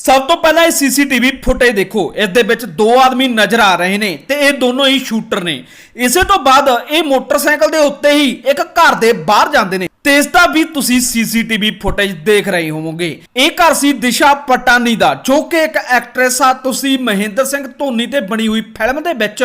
ਸਭ ਤੋਂ ਪਹਿਲਾਂ ਇਹ ਸੀਸੀਟੀਵੀ ਫੁਟੇਜ ਦੇਖੋ। ਇਸ ਦੇ ਵਿੱਚ ਦੋ ਆਦਮੀ ਨਜ਼ਰ ਆ ਰਹੇ ਨੇ ਤੇ ਇਹ ਦੋਨੋਂ ਹੀ ਸ਼ੂਟਰ ਨੇ। ਇਸੇ ਤੋਂ ਬਾਅਦ ਇਹ ਮੋਟਰਸਾਈਕਲ ਦੇ ਉੱਤੇ ਹੀ ਇੱਕ ਘਰ ਦੇ ਬਾਹਰ ਜਾਂਦੇ ਨੇ। ਤੇ ਇਸ ਦਾ ਵੀ ਤੁਸੀਂ ਸੀਸੀਟੀਵੀ ਫੁਟੇਜ ਦੇਖ ਰਹੇ ਹੋਵੋਗੇ। ਇਹ ਘਰ ਸੀ ਦਿਸ਼ਾ ਪਟਾਨੀ ਦਾ, ਜੋ ਕਿ ਇੱਕ ਐਕਟ੍ਰੈਸ ਆ। ਤੁਸੀਂ ਮਹਿੰਦਰ ਸਿੰਘ ਧੋਨੀ ਤੇ ਬਣੀ ਹੋਈ ਫਿਲਮ ਦੇ ਵਿੱਚ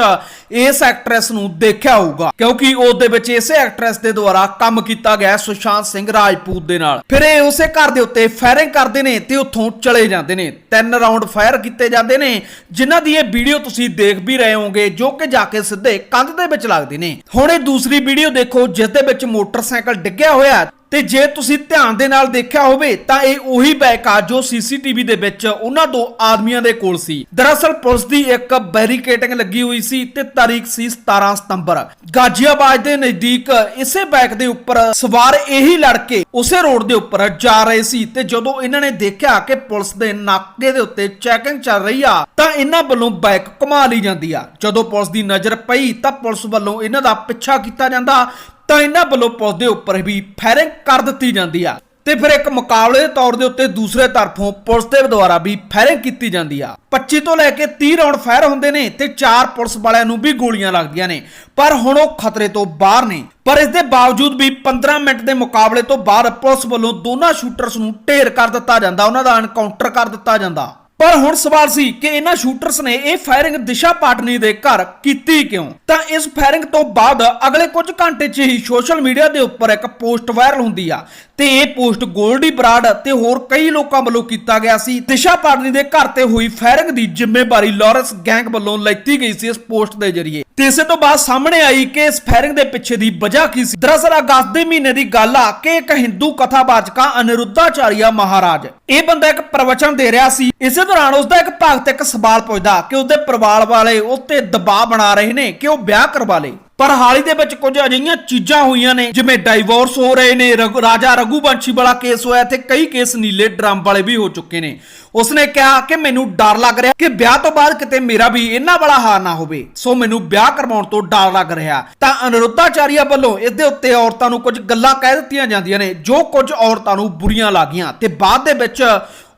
ਇਸ ਐਕਟ੍ਰੈਸ ਨੂੰ ਦੇਖਿਆ ਹੋਊਗਾ। ਕਿਉਂਕਿ ਉਸ ਦੇ ਵਿੱਚ ਇਸੇ ਐਕਟ੍ਰੈਸ ਦੇ ਦੁਆਰਾ ਕੰਮ ਕੀਤਾ ਗਿਆ ਸੁਸ਼ਾਂਤ ਸਿੰਘ ਰਾਜਪੂਤ ਦੇ ਨਾਲ। ਫਿਰ ਇਹ ਉਸੇ ਘਰ ਦੇ ਉੱਤੇ ਫਾਇਰਿੰਗ ਕਰਦੇ ਨੇ ਤੇ ਉੱਥੋਂ ਚਲੇ ਜਾਂਦੇ ਨੇ। ਤਿੰਨ ਰਾਉਂਡ ਫਾਇਰ ਕੀਤੇ ਜਾਂਦੇ ਨੇ, ਜਿਨ੍ਹਾਂ ਦੀ ਇਹ ਵੀਡੀਓ ਤੁਸੀਂ ਦੇਖ ਵੀ ਰਹੇ ਹੋਗੇ ਜੋ ਕਿ ਜਾ ਕੇ ਸਿੱਧੇ ਕੰਧ ਦੇ ਵਿੱਚ ਲੱਗਦੇ ਨੇ। ਹੁਣ ਇਹ ਦੂਸਰੀ ਵੀਡੀਓ ਦੇਖੋ, ਜਿਸ ਦੇ ਵਿੱਚ ਮੋਟਰਸਾਈਕਲ ਡਿੱਗਿਆ ਹੋਇਆ ਹੈ। ਤੇ ਜੇ ਤੁਸੀਂ ਧਿਆਨ ਦੇ ਨਾਲ ਦੇਖਿਆ ਹੋਵੇ, ਤਾਂ ਇਹ ਉਹੀ ਬਾਈਕ ਆ ਜੋ ਸੀਸੀਟੀਵੀ ਦੇ ਵਿੱਚ ਉਹਨਾਂ ਦੋ ਆਦਮੀਆਂ ਦੇ ਕੋਲ ਸੀ। ਦਰਅਸਲ ਪੁਲਿਸ ਦੀ ਇੱਕ ਬੈਰੀਕੇਡਿੰਗ ਲੱਗੀ ਹੋਈ ਸੀ ਤੇ ਤਾਰੀਖ ਸੀ 17 ਸਤੰਬਰ। ਗਾਜ਼ੀਆਬਾਦ ਦੇ ਨਜ਼ਦੀਕ ਇਸੇ ਬਾਈਕ ਦੇ ਉੱਪਰ ਸਵਾਰ ਇਹੀ ਲੜਕੇ ਉਸੇ ਰੋਡ ਦੇ ਉੱਪਰ ਜਾ ਰਹੇ ਸੀ ਤੇ ਜਦੋਂ ਇਹਨਾਂ ਨੇ ਦੇਖਿਆ ਕਿ ਪੁਲਿਸ ਦੇ ਨਾਕੇ ਦੇ ਉੱਤੇ ਚੈਕਿੰਗ ਚੱਲ ਰਹੀ ਆ, ਤਾਂ ਇਹਨਾਂ ਵੱਲੋਂ ਬੈਕ ਘੁਮਾ ਲਈ ਜਾਂਦੀ ਆ। ਜਦੋਂ ਪੁਲਿਸ ਦੀ ਨਜ਼ਰ ਪਈ, ਤਾਂ ਪੁਲਿਸ ਵੱਲੋਂ ਇਹਨਾਂ ਦਾ ਪਿੱਛਾ ਕੀਤਾ ਜਾਂਦਾ ਤਾਂ ਇਹਨਾਂ ਵੱਲੋਂ ਪੁਲਿਸ ਦੇ ਉੱਪਰ ਵੀ ਫਾਇਰਿੰਗ ਕਰ ਦਿੱਤੀ ਜਾਂਦੀ ਆ। ਤੇ ਫਿਰ ਇੱਕ ਮੁਕਾਬਲੇ ਦੇ ਤੌਰ ਦੇ ਉੱਤੇ ਦੂਸਰੇ ਤਰਫੋਂ ਪੁਲਿਸ ਦੇ ਦੁਆਰਾ ਵੀ ਫਾਇਰਿੰਗ ਕੀਤੀ ਜਾਂਦੀ ਆ। 25 ਤੋਂ ਲੈ ਕੇ 30 ਰਾਉਂਡ ਫਾਇਰ ਹੁੰਦੇ ਨੇ ਤੇ ਚਾਰ ਪੁਲਿਸ ਵਾਲਿਆਂ ਨੂੰ ਵੀ ਗੋਲੀਆਂ ਲੱਗਦੀਆਂ ਨੇ। ਪਰ ਹੁਣ ਉਹ ਖਤਰੇ ਤੋਂ ਬਾਹਰ ਨੇ। ਪਰ ਇਸ ਦੇ ਬਾਵਜੂਦ ਵੀ 15 ਮਿੰਟ ਦੇ ਮੁਕਾਬਲੇ ਤੋਂ ਬਾਅਦ ਪੁਲਿਸ ਵੱਲੋਂ ਦੋਨਾਂ ਸ਼ੂਟਰਸ ਨੂੰ ਢੇਰ ਕਰ ਦਿੱਤਾ ਜਾਂਦਾ, ਉਹਨਾਂ ਦਾ ਐਨਕਾਊਂਟਰ ਕਰ ਦਿੱਤਾ ਜਾਂਦਾ। ਪਰ ਹੁਣ ਸਵਾਲ ਸੀ ਕਿ ਇਹਨਾਂ ਸ਼ੂਟਰਸ ਨੇ ਇਹ ਫਾਇਰਿੰਗ ਦਿਸ਼ਾ ਪਾਟਨੀ ਦੇ ਘਰ ਕੀਤੀ ਕਿਉਂ? ਤਾਂ ਇਸ ਫਾਇਰਿੰਗ ਤੋਂ ਬਾਅਦ ਅਗਲੇ ਕੁਝ ਘੰਟੇ 'ਚ ਹੀ ਸੋਸ਼ਲ ਮੀਡੀਆ ਦੇ ਉੱਪਰ ਇੱਕ ਪੋਸਟ ਵਾਇਰਲ ਹੁੰਦੀ ਆ। ਤੇ ਇਹ ਪੋਸਟ ਗੋਲਡੀ ਬਰਾਡ ਤੇ ਹੋਰ ਕਈ ਲੋਕਾਂ ਵੱਲੋਂ ਕੀਤਾ ਗਿਆ ਸੀ। ਦਿਸ਼ਾ ਪਾਟਨੀ ਦੇ ਘਰ ਤੇ ਹੋਈ ਫਾਇਰਿੰਗ ਦੀ ਜ਼ਿੰਮੇਵਾਰੀ ਲਾਰੈਂਸ ਗੈਂਗ ਵੱਲੋਂ ਲੈਤੀ ਗਈ ਸੀ ਇਸ ਪੋਸਟ ਦੇ ਜ਼ਰੀਏ। ਤੇ ਇਸੇ ਤੋਂ ਬਾਅਦ ਸਾਹਮਣੇ ਆਈ ਕਿ ਇਸ ਫਾਇਰਿੰਗ ਦੇ ਪਿੱਛੇ ਦੀ ਵਜ੍ਹਾ ਕੀ ਸੀ। ਦਰਅਸਲ ਅਗਸਤ ਦੇ ਮਹੀਨੇ ਦੀ ਗੱਲ ਆ ਕਿ ਇੱਕ ਹਿੰਦੂ ਕਥਾਵਾਚਕਾ ਅਨਿਰੁੱਧਾਚਾਰੀਆ ਮਹਾਰਾਜ, ਇਹ ਬੰਦਾ ਇੱਕ ਪ੍ਰਵਚਨ ਦੇ ਰਿਹਾ ਸੀ। ਇਸੇ ਦੌਰਾਨ ਉਸਦਾ ਇੱਕ ਭਗਤ ਇੱਕ ਸਵਾਲ ਪੁੱਛਦਾ ਕਿ ਉਸਦੇ ਪਰਿਵਾਰ ਵਾਲੇ ਉੱਤੇ ਦਬਾਅ ਬਣਾ ਰਹੇ ਨੇ ਕਿ ਉਹ ਵਿਆਹ ਕਰਵਾ ਲੇ। ਪਰ ਹਾਲ ਹੀ ਦੇ ਵਿੱਚ ਕੁਝ ਅਜਿਹੀਆਂ ਚੀਜ਼ਾਂ ਹੋਈਆਂ ਨੇ, ਜਿਵੇਂ ਡਾਈਵੋਰਸ ਹੋ ਰਹੇ ਨੇ ਰਾਜਾ ਰਘੂਵੰਸ਼ੀ ਵਾਲਾ ਕੇਸ ਹੋਇਆ ਤੇ ਕਈ ਕੇਸ ਨੀਲੇ ਡਰਮ ਵਾਲੇ ਵੀ ਹੋ ਚੁੱਕੇ ਨੇ। ਉਸਨੇ ਕਿਹਾ ਕਿ ਮੈਨੂੰ ਡਰ ਲੱਗ ਰਿਹਾ ਕਿ ਵਿਆਹ ਤੋਂ ਬਾਅਦ ਕਿਤੇ ਮੇਰਾ ਵੀ ਇਹਨਾਂ ਵਾਲਾ ਹਾਰ ਨਾ ਹੋਵੇ। ਸੋ ਮੈਨੂੰ ਵਿਆਹ ਕਰਵਾਉਣ ਤੋਂ ਡਰ ਲੱਗ ਰਿਹਾ। ਤਾਂ ਅਨਿਰੁੱਧਾਚਾਰੀਆ ਵੱਲੋਂ ਇਸ ਦੇ ਉੱਤੇ ਔਰਤਾਂ ਨੂੰ ਕੁਝ ਗੱਲਾਂ ਕਹਿ ਦਿੱਤੀਆਂ ਜਾਂਦੀਆਂ ਨੇ, ਜੋ ਕੁਝ ਔਰਤਾਂ ਨੂੰ ਬੁਰੀਆਂ ਲੱਗੀਆਂ। ਤੇ ਬਾਅਦ ਦੇ ਵਿੱਚ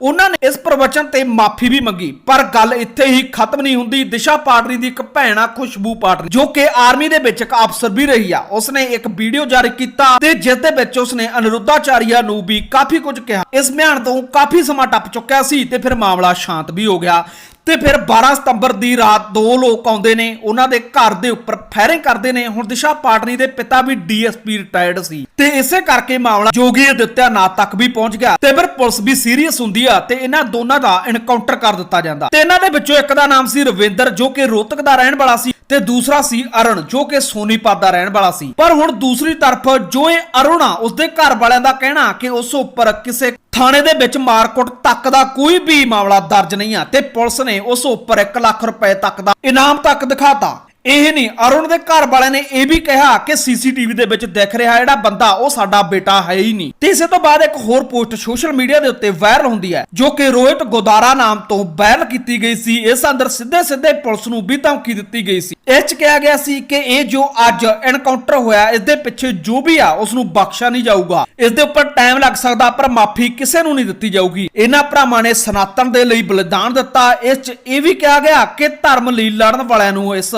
ਉਹਨਾਂ ਨੇ ਇਸ ਪ੍ਰਵਚਨ ਤੇ ਮਾਫੀ ਵੀ ਮੰਗੀ। ਪਰ ਗੱਲ ਇੱਥੇ ਹੀ ਖਤਮ ਨਹੀਂ ਹੁੰਦੀ। ਦਿਸ਼ਾ ਪਾਟਰੀ ਦੀ ਇੱਕ ਭੈਣ ਆ, ਖੁਸ਼ਬੂ ਪਾਟਰੀ, ਜੋ ਕਿ ਆਰਮੀ ਦੇ ਵਿੱਚ ਇੱਕ ਅਫਸਰ ਵੀ ਰਹੀ ਆ। ਉਸਨੇ ਇੱਕ ਵੀਡੀਓ ਜਾਰੀ ਕੀਤਾ ਤੇ ਜਿਸ ਦੇ ਵਿੱਚ ਉਸਨੇ ਅਨਿਰੁੱਧਾਚਾਰੀਆ ਨੂੰ ਵੀ ਕਾਫੀ ਕੁਝ ਕਿਹਾ। ਇਸ ਮਿਆਨ ਤੋਂ ਕਾਫੀ ਸਮਾਂ ਟੱਪ ਚੁੱਕਿਆ ਸੀ ਤੇ ਫਿਰ ਮਾਮਲਾ ਸ਼ਾਂਤ ਵੀ ਹੋ ਗਿਆ। ਤੇ ਫਿਰ 12 ਸਤੰਬਰ ਦੀ ਰਾਤ ਦੋ ਲੋਕ ਆਉਂਦੇ ਨੇ, ਉਹਨਾਂ ਦੇ ਘਰ ਦੇ ਉੱਪਰ ਫਾਇਰਿੰਗ ਕਰਦੇ ਨੇ। ਹੁਣ ਦਿਸ਼ਾ ਪਾਟਨੀ ਦੇ ਪਿਤਾ ਵੀ ਡੀਐਸਪੀ ਰਿਟਾਇਰਡ ਸੀ। ਤੇ ਇਸੇ ਕਰਕੇ ਮਾਮਲਾ ਜੋਗੀ ਅਦਿੱਤਿਆਨਾਥ ਤੱਕ ਵੀ ਪਹੁੰਚ ਗਿਆ ਤੇ ਫਿਰ ਪੁਲਿਸ ਵੀ ਸੀਰੀਅਸ ਹੁੰਦੀ ਆ ਤੇ ਇਹਨਾਂ ਦੋਨਾਂ ਦਾ ਐਨਕਾਊਂਟਰ ਕਰ ਦਿੱਤਾ ਜਾਂਦਾ। ਤੇ ਇਹਨਾਂ ਦੇ ਵਿੱਚੋਂ ਇੱਕ ਦਾ ਨਾਮ ਸੀ ਰਵਿੰਦਰ, ਜੋ ਕਿ ਰੋਹਤਕ ਦਾ ਰਹਿਣ ਵਾਲਾ ਸੀ ਤੇ ਦੂਸਰਾ ਸੀ ਅਰੁਣ, ਜੋ ਕਿ ਸੋਨੀਪਤ ਦਾ ਰਹਿਣ ਵਾਲਾ ਸੀ। ਪਰ ਹੁਣ ਦੂਸਰੀ ਤਰਫ ਜੋ ਇਹ ਅਰੁਣ ਆ, ਉਸਦੇ ਘਰ ਵਾਲਿਆਂ ਦਾ ਕਹਿਣਾ ਕਿ ਉਸ ਉੱਪਰ ਕਿਸੇ ਥਾਣੇ ਦੇ ਵਿੱਚ ਮਾਰਕੁੱਟ ਤੱਕ ਦਾ ਕੋਈ ਵੀ ਮਾਮਲਾ ਦਰਜ ਨਹੀਂ ਆ ਤੇ ਪੁਲਿਸ ਨੇ ਉਸ ਉੱਪਰ 1 ਲੱਖ ਰੁਪਏ ਤੱਕ ਦਾ ਇਨਾਮ ਤੱਕ ਦਿਖਾਤਾ। ਇਹ ਨਹੀਂ, ਅਰੁਣ ਦੇ ਘਰ ਵਾਲਿਆਂ ਨੇ ਇਹ ਵੀ ਕਿਹਾ ਕਿ ਸੀਸੀਟੀਵੀ ਦੇ ਵਿੱਚ ਦਿਖ ਰਿਹਾ ਜਿਹੜਾ ਬੰਦਾ, ਉਹ ਸਾਡਾ ਬੇਟਾ ਹੈ ਹੀ ਨਹੀਂ। ਤੇ ਇਸੇ ਤੋਂ ਬਾਅਦ ਇੱਕ ਹੋਰ ਪੋਸਟ ਸੋਸ਼ਲ ਮੀਡੀਆ ਦੇ ਉੱਤੇ ਵਾਇਰਲ ਹੁੰਦੀ ਹੈ, ਜੋ ਕਿ ਰੋਹਿਤ ਗੋਦਾਰਾ ਨਾਮ ਤੋਂ ਵਾਇਰਲ ਕੀਤੀ ਗਈ ਸੀ। ਇਸ ਅੰਦਰ ਸਿੱਧੇ ਸਿੱਧੇ ਪੁਲਿਸ ਨੂੰ ਵੀ ਧਮਕੀ ਦਿੱਤੀ ਗਈ ਸੀ। ਇਸ ਚ ਕਿਹਾ ਗਿਆ ਸੀ ਕਿ ਇਹ ਜੋ ਅੱਜ ਐਨਕਾਊਂਟਰ ਹੋਇਆ ਇਸ ਦੇ ਪਿੱਛੇ ਜੋ ਵੀ ਆ ਉਸ ਨੂੰ ਬਖਸ਼ਿਆ ਨਹੀਂ ਜਾਊਗਾ। ਇਸ ਦੇ ਉੱਪਰ ਟਾਈਮ ਲੱਗ ਸਕਦਾ, ਪਰ ਮਾਫੀ ਕਿਸੇ ਨੂੰ ਨਹੀਂ ਦਿੱਤੀ ਜਾਊਗੀ। ਇਹਨਾਂ ਭਰਾਵਾਂ ਨੇ ਸਨਾਤਨ ਦੇ ਲਈ ਬਲੀਦਾਨ ਦਿੱਤਾ। ਇਸ ਚ ਇਹ ਵੀ ਕਿਹਾ ਗਿਆ ਕਿ ਧਰਮ ਲਈ ਲੜਨ ਵਾਲਿਆਂ ਨੂੰ ਇਸ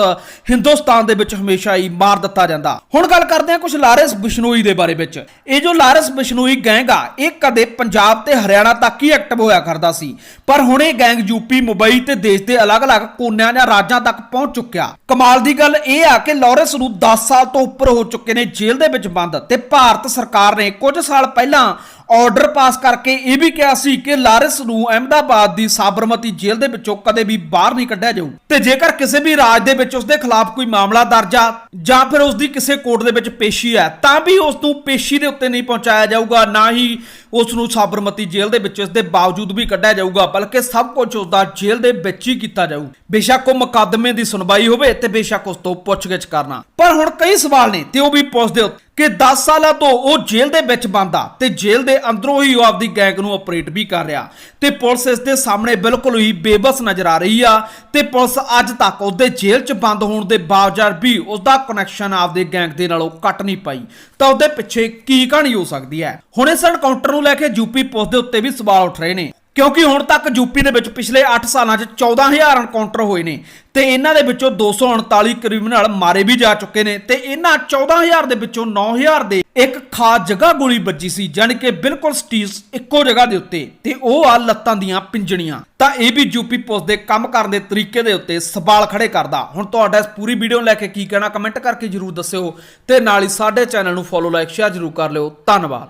ਹਿੰਦੁਸਤਾਨ ਦੇ ਵਿੱਚ ਹਮੇਸ਼ਾ ਹੀ ਮਾਰ ਦਿੱਤਾ ਜਾਂਦਾ। ਹੁਣ ਗੱਲ ਕਰਦੇ ਹਾਂ ਕੁਝ ਲਾਰੈਂਸ ਬਿਸ਼ਨੋਈ ਦੇ ਬਾਰੇ ਵਿੱਚ। ਇਹ ਜੋ ਲਾਰੈਂਸ ਬਿਸ਼ਨੋਈ ਗੈਂਗ ਆ, ਇਹ ਕਦੇ ਪੰਜਾਬ ਤੇ ਹਰਿਆਣਾ ਤੱਕ ਹੀ ਐਕਟਿਵ ਹੋਇਆ ਕਰਦਾ ਸੀ। ਪਰ ਹੁਣ ਇਹ ਗੈਂਗ ਯੂਪੀ ਮੁੰਬਈ ਤੇ ਦੇਸ਼ ਦੇ ਅਲੱਗ-ਅਲੱਗ ਕੋਨਿਆਂ ਜਾਂ ਰਾਜਾਂ ਤੱਕ ਪਹੁੰਚ ਚੁੱਕਿਆ। ਕਮਾਲ ਦੀ ਗੱਲ ਇਹ ਆ ਕਿ ਲਾਰੈਂਸ ਨੂੰ 10 ਸਾਲ ਤੋਂ ਉੱਪਰ ਹੋ ਚੁੱਕੇ ਨੇ ਜੇਲ੍ਹ ਦੇ ਵਿੱਚ ਬੰਦ ਤੇ ਭਾਰਤ ਸਰਕਾਰ ਨੇ ਕੁਝ ਸਾਲ ਪਹਿਲਾਂ ਆਰਡਰ ਪਾਸ ਕਰਕੇ ਇਹ ਵੀ ਕਿਹਾ ਸੀ ਕਿ ਲਾਰੈਂਸ ਨੂੰ ਅਹਿਮਦਾਬਾਦ ਦੀ ਸਾਬਰਮਤੀ ਜੇਲ੍ਹ ਦੇ ਵਿੱਚੋਂ ਕਦੇ ਵੀ ਬਾਹਰ ਨਹੀਂ ਕੱਢਿਆ ਜਾਊ। ਤੇ ਜੇਕਰ ਕਿਸੇ ਵੀ ਰਾਜ ਦੇ ਵਿੱਚ ਉਸ ਦੇ ਖਿਲਾਫ ਕੋਈ ਮਾਮਲਾ ਦਰਜ ਆ ਜਾਂ ਫਿਰ ਉਸ ਦੀ ਕਿਸੇ ਕੋਰਟ ਦੇ ਵਿੱਚ ਪੇਸ਼ੀ ਹੈ ਤਾਂ ਵੀ ਉਸ ਨੂੰ ਪੇਸ਼ੀ ਦੇ ਉੱਤੇ ਨਹੀਂ ਪਹੁੰਚਾਇਆ ਜਾਊਗਾ, ਨਾ ਹੀ ਉਸ ਨੂੰ ਸਾਬਰਮਤੀ ਜੇਲ੍ਹ ਦੇ ਵਿੱਚ ਇਸ ਦੇ ਬਾਵਜੂਦ ਵੀ ਕੱਢਿਆ ਜਾਊਗਾ, ਬਲਕਿ ਸਭ ਕੁਝ ਉਸ ਦਾ ਜੇਲ੍ਹ ਦੇ ਵਿੱਚ ਹੀ ਕੀਤਾ ਜਾਊ। ਬੇਸ਼ੱਕ ਉਹ ਮੁਕੱਦਮੇ ਦੀ ਸੁਣਵਾਈ ਹੋਵੇ ਤੇ ਬੇਸ਼ੱਕ ਉਸ ਤੋਂ ਪੁੱਛਗਿੱਛ ਕਰਨਾ। ਪਰ ਹੁਣ ਕਈ ਸਵਾਲ ਨੇ ਤੇ ਉਹ ਵੀ ਪੁੱਛਦੇ ਹੋ। ਕਿ 10 ਸਾਲਾਂ ਤੋਂ ਉਹ ਜੇਲ੍ਹ ਦੇ ਵਿੱਚ ਬੰਦ ਆ ਤੇ ਜੇਲ੍ਹ ਦੇ ਅੰਦਰੋਂ ਹੀ ਉਹ ਆਪਦੀ ਗੈਂਗ ਨੂੰ ਆਪਰੇਟ ਵੀ ਕਰ ਰਿਹਾ। ਤੇ ਪੁਲਿਸ ਇਸ ਦੇ ਸਾਹਮਣੇ ਬਿਲਕੁਲ ਹੀ ਬੇਬਸ ਨਜ਼ਰ ਆ ਰਹੀ ਆ ਤੇ ਪੁਲਿਸ ਅੱਜ ਤੱਕ ਉਹਦੇ ਜੇਲ੍ਹ 'ਚ ਬੰਦ ਹੋਣ ਦੇ ਬਾਵਜੂਦ ਵੀ ਉਹਦਾ ਕਨੈਕਸ਼ਨ ਆਪਦੇ ਗੈਂਗ ਦੇ ਨਾਲੋਂ ਕੱਟ ਨਹੀਂ ਪਾਈ। ਤਾਂ ਉਹਦੇ ਪਿੱਛੇ ਕੀ ਕਹਾਣੀ ਹੋ ਸਕਦੀ ਹੈ? ਹੁਣ ਇਸ ਐਨਕਾਊਂਟਰ ਨੂੰ ਲੈ ਕੇ ਯੂਪੀ ਪੁਲਿਸ ਦੇ ਉੱਤੇ ਵੀ ਸਵਾਲ ਉੱਠ ਰਹੇ ਨੇ। ਕਿਉਂਕਿ ਹੁਣ ਤੱਕ ਯੂਪੀ ਦੇ ਵਿੱਚ ਪਿਛਲੇ 8 ਸਾਲਾਂ 'ਚ 14000 ਐਨਕਾਊਂਟਰ ਹੋਏ ਨੇ ਤੇ ਇਹਨਾਂ ਦੇ ਵਿੱਚੋਂ 239 ਕ੍ਰਿਮੀਨਲ ਮਾਰੇ ਵੀ ਜਾ ਚੁੱਕੇ ਨੇ ਤੇ ਇਹਨਾਂ 14000 ਦੇ ਵਿੱਚੋਂ 9000 ਦੇ ਇੱਕ ਖਾਸ ਜਗ੍ਹਾ ਗੋਲੀ ਵੱਜੀ ਸੀ, ਜਾਣੀ ਕਿ ਬਿਲਕੁਲ ਸਟੀਸ ਇੱਕੋ ਜਗ੍ਹਾ ਦੇ ਉੱਤੇ ਤੇ ਉਹ ਆ ਲੱਤਾਂ ਦੀਆਂ ਪਿੰਜਣੀਆਂ। ਤਾਂ ਇਹ ਵੀ ਯੂਪੀ ਪੁਲਿਸ ਦੇ ਕੰਮ ਕਰਨ ਦੇ ਤਰੀਕੇ ਦੇ ਉੱਤੇ ਸਵਾਲ ਖੜੇ ਕਰਦਾ। ਹੁਣ ਤੁਹਾਡਾ ਇਸ ਪੂਰੀ ਵੀਡੀਓ ਨੂੰ ਲੈ ਕੇ ਕੀ ਕਹਿਣਾ ਕਮੈਂਟ ਕਰਕੇ ਜਰੂਰ ਦੱਸਿਓ ਤੇ ਨਾਲ ਹੀ ਸਾਡੇ ਚੈਨਲ ਨੂੰ ਫੋਲੋ ਲਾਈਕ ਸ਼ੇਅਰ ਜਰੂਰ ਕਰ ਲਿਓ। ਧੰਨਵਾਦ।